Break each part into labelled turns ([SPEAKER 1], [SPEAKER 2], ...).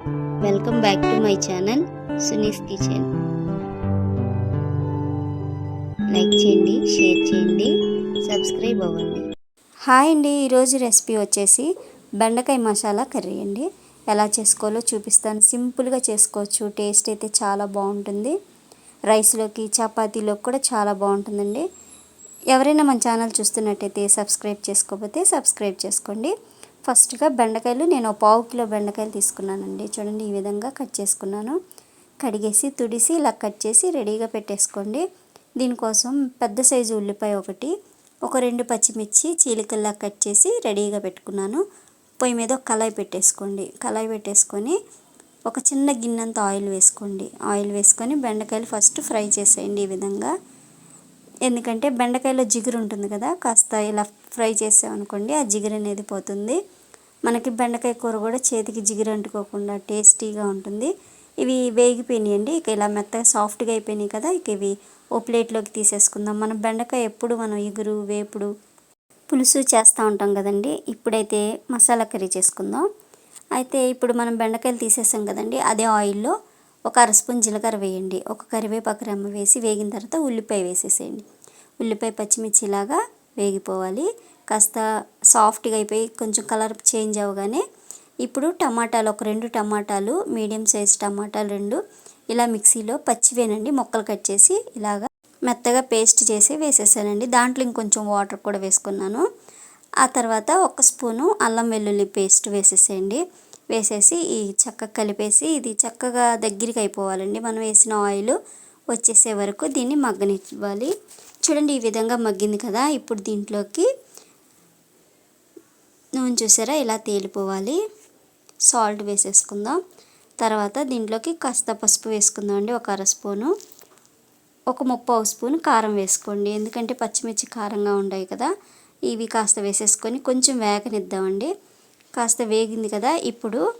[SPEAKER 1] Welcome back to my channel Suni's kitchen like చేయండి share చేయండి subscribe అవ్వండి.
[SPEAKER 2] Hi అండి ఈరోజు రెసిపీ వచ్చేసి బెండకాయ మసాలా కర్రీ అండి. ఎలా చేసుకోవాలో చూపిస్తాను. సింపుల్గా చేసుకోవచ్చు. టేస్ట్ అయితే చాలా బాగుంటుంది. రైస్లోకి చపాతీలోకి కూడా చాలా బాగుంటుందండి. ఎవరైనా మన ఛానల్ చూస్తున్నట్టయితే సబ్స్క్రైబ్ చేసుకోకపోతే సబ్స్క్రైబ్ చేసుకోండి. ఫస్ట్గా బెండకాయలు నేను ఒక పావు కిలో బెండకాయలు తీసుకున్నానండి. చూడండి ఈ విధంగా కట్ చేసుకున్నాను. కడిగేసి తుడిసి ఇలా కట్ చేసి రెడీగా పెట్టేసుకోండి. దీనికోసం పెద్ద సైజు ఉల్లిపాయ ఒకటి ఒక రెండు పచ్చిమిర్చి చీలికల్లా కట్ చేసి రెడీగా పెట్టుకున్నాను. పొయ్యి మీద ఒక కళాయి పెట్టేసుకోండి. కళాయి పెట్టేసుకొని ఒక చిన్న గిన్నెంత ఆయిల్ వేసుకోండి. ఆయిల్ వేసుకొని బెండకాయలు ఫస్ట్ ఫ్రై చేసేయండి ఈ విధంగా. ఎందుకంటే బెండకాయలో జిగురు ఉంటుంది కదా కాస్త ఇలా ఫ్రై చేసామనుకోండి ఆ జిగురు అనేది పోతుంది. మనకి బెండకాయ కూర కూడా చేతికి జిగురు అంటుకోకుండా టేస్టీగా ఉంటుంది. ఇవి వేగిపోయినాయండి. ఇక ఇలా మెత్తగా సాఫ్ట్గా అయిపోయినాయి కదా ఇక ఇవి ఓ ప్లేట్లోకి తీసేసుకుందాం. మనం బెండకాయ ఎప్పుడు మనం ఇగురు వేపుడు పులుసు చేస్తూ ఉంటాం కదండి. ఇప్పుడైతే మసాలా కర్రీ చేసుకుందాం. అయితే ఇప్పుడు మనం బెండకాయలు తీసేసాం కదండి అదే ఆయిల్లో ఒక అర స్పూన్ జీలకర్ర వేయండి. ఒక కరివేపాకు రెమ్మ వేసి వేగిన తర్వాత ఉల్లిపాయ వేసేసేయండి. ఉల్లిపాయ పచ్చిమిర్చి ఇలాగా వేగిపోవాలి. కాస్త సాఫ్ట్గా అయిపోయి కొంచెం కలర్ చేంజ్ అవ్వగానే ఇప్పుడు టమాటాలు ఒక రెండు టమాటాలు మీడియం సైజ్ టమాటాలు రెండు ఇలా మిక్సీలో పచ్చివేనండి మొక్కలు కట్ చేసి ఇలాగా మెత్తగా పేస్ట్ చేసి వేసేసానండి. దాంట్లో ఇంకొంచెం వాటర్ కూడా వేసుకున్నాను. ఆ తర్వాత ఒక స్పూను అల్లం వెల్లుల్లి పేస్ట్ వేసేసేయండి. వేసేసి ఈ చక్కగా కలిపేసి ఇది చక్కగా దగ్గరికి అయిపోవాలండి. మనం వేసిన ఆయిల్ వచ్చేసే వరకు దీన్ని మగ్గనివ్వాలి. చూడండి ఈ విధంగా మగ్గింది కదా. ఇప్పుడు దీంట్లోకి నూనె చూసారా? ఇలా తేలిపోవాలి. సాల్ట్ వేసేసుకుందాం. తర్వాత దీంట్లోకి కాస్త పసుపు వేసుకుందాం అండి ఒక అర స్పూను. ఒక ముప్పావు స్పూన్ కారం వేసుకోండి. ఎందుకంటే పచ్చిమిర్చి కారంగా ఉన్నాయి కదా. ఇవి కాస్త వేసేసుకొని కొంచెం వేగనిద్దామండి. కాస్త వేగింది కదా. ఇప్పుడు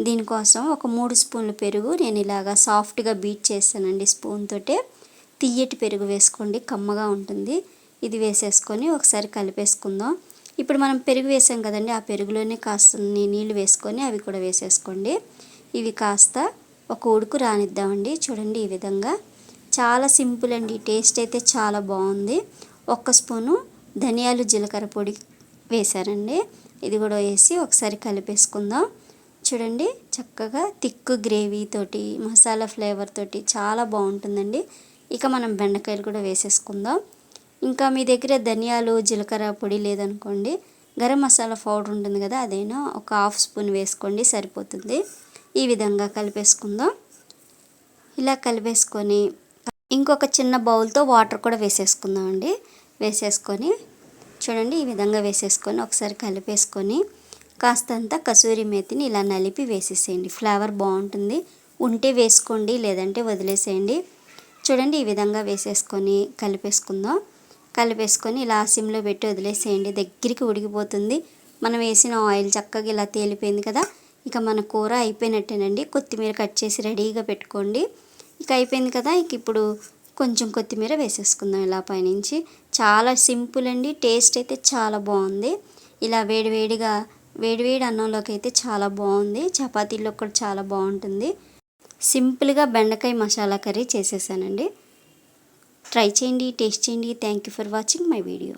[SPEAKER 2] దీనికోసం ఒక మూడు స్పూన్లు పెరుగు. నేను ఇలాగా సాఫ్ట్గా బీట్ చేస్తానండి స్పూన్ తోటే. తియ్యటి పెరుగు వేసుకోండి కమ్మగా ఉంటుంది. ఇది వేసేసుకొని ఒకసారి కలిపేసుకుందాం. ఇప్పుడు మనం పెరుగు వేసాం కదండి ఆ పెరుగులోనే కాస్త నీళ్ళు వేసుకొని అవి కూడా వేసేసుకోండి. ఇవి కాస్త ఒక ఉడుకు రానిద్దామండి. చూడండి ఈ విధంగా. చాలా సింపుల్ అండి. టేస్ట్ అయితే చాలా బాగుంది. ఒక్క స్పూను ధనియాలు జీలకర్ర పొడి వేశారండి ఇది కూడా వేసి ఒకసారి కలిపేసుకుందాం. చూడండి చక్కగా తిక్కు గ్రేవీ తోటి మసాలా ఫ్లేవర్ తోటి చాలా బాగుంటుందండి. ఇక మనం బెండకాయలు కూడా వేసేసుకుందాం. ఇంకా మీ దగ్గర ధనియాలు జీలకర్ర పొడి లేదనుకోండి గరం మసాలా పౌడర్ ఉంటుంది కదా అదైనా ఒక హాఫ్ స్పూన్ వేసుకోండి సరిపోతుంది. ఈ విధంగా కలిపేసుకుందాం. ఇలా కలిపేసుకొని ఇంకొక చిన్న బౌల్తో వాటర్ కూడా వేసేసుకుందాం అండి వేసేసుకొని చూడండి ఈ విధంగా వేసేసుకొని ఒకసారి కలిపేసుకొని కాస్తంత కసూరి మేతిని ఇలా నలిపి వేసేసేయండి. ఫ్లేవర్ బాగుంటుంది. ఉంటే వేసుకోండి లేదంటే వదిలేసేయండి. చూడండి ఈ విధంగా వేసేసుకొని కలిపేసుకుందాం. కలిపేసుకొని ఇలా సిమ్లో పెట్టి వదిలేసేయండి. దగ్గరికి ఉడికిపోతుంది. మనం వేసిన ఆయిల్ చక్కగా ఇలా తేలిపోయింది కదా. ఇక మన కూర అయిపోయినట్టేనండి. కొత్తిమీర కట్ చేసి రెడీగా పెట్టుకోండి. ఇక అయిపోయింది కదా. ఇక ఇప్పుడు కొంచెం కొత్తిమీర వేసేసుకుందాం ఇలా పైనుంచి. చాలా సింపుల్ అండి. టేస్ట్ అయితే చాలా బాగుంది. ఇలా వేడివేడిగా వేడివేడి అన్నంలోకి అయితే చాలా బాగుంది. చపాతీలో కూడా చాలా బాగుంటుంది. సింపుల్గా బెండకాయ మసాలా కర్రీ చేసేసానండి. ట్రై చేయండి టేస్ట్ చేయండి. Thank you for watching my video